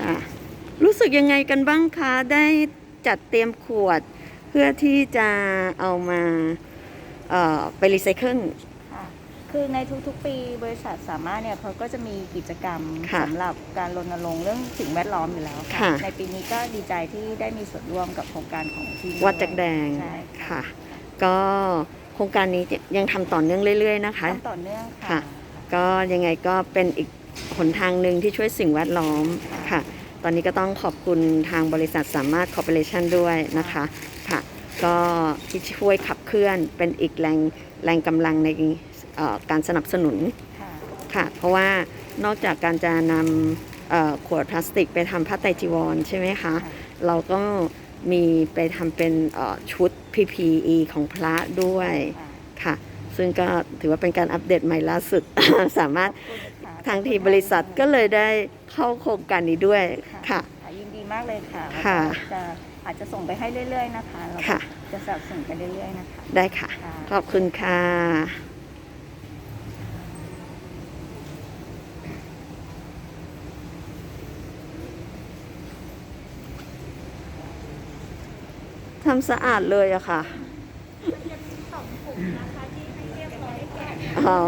ค่ะรู้สึกยังไงกันบ้างคะ ได้จัดเตรียมขวดเพื่อที่จะเอามาเอ่อไปรีไซเคิลค่ะคือในทุกๆปีบริษัทสามารถเนี่ยเขาก็จะมีกิจกรรมค่ะสำหรับการรณรงค์เรื่องสิ่งแวดล้อมอยู่แล้วค่ะค่ะ ในปีนี้ก็ดีใจที่ได้มีส่วนร่วมกับโครงการของที่นี่วัดจักแดงใช่ ค่ะ ก็โครงการนี้ยังทำต่อเนื่องเรื่อย ๆ นะคะ ทำต่อเนื่องค่ะ ค่ะ ก็ยังไงก็เป็นอีกหนทางหนึ่งที่ช่วยสิ่งแวดล้อมค่ะ ตอนนี้ก็ต้องขอบคุณทางบริษัทสามารถคอร์ปอเรชันด้วยนะคะค่ะ ก็ที่ช่วยขับเคลื่อนเป็นอีกแรงแรงกำลังในเอ่อการสนับสนุน ค่ะ ค่ะ เพราะว่านอกจากการจะนำเอ่อขวดพลาสติกไปทำผ้าไตรจีวรใช่ไหมคะ ค่ะ เราก็ มีไปทำเป็นเอ่อชุด PPE ของพระด้วยค่ะค่ะ ซึ่งก็ถือว่าเป็นการอัปเดตใหม่ล่าสุด สามารถขอบคุณค่ะทางทีบริษัทก็เลยได้เข้าโครงการนี้ด้วยค่ะค่ะยินดีมากเลยค่ะค่ะแล้วก็จะอาจจะส่งไปให้เรื่อยๆนะคะแล้วก็ค่ะจะสนับสนุนไปเรื่อยๆนะคะ ได้ค่ะค่ะขอบคุณค่ะ ทำสะอาดเลยอะค่ะอ๋อ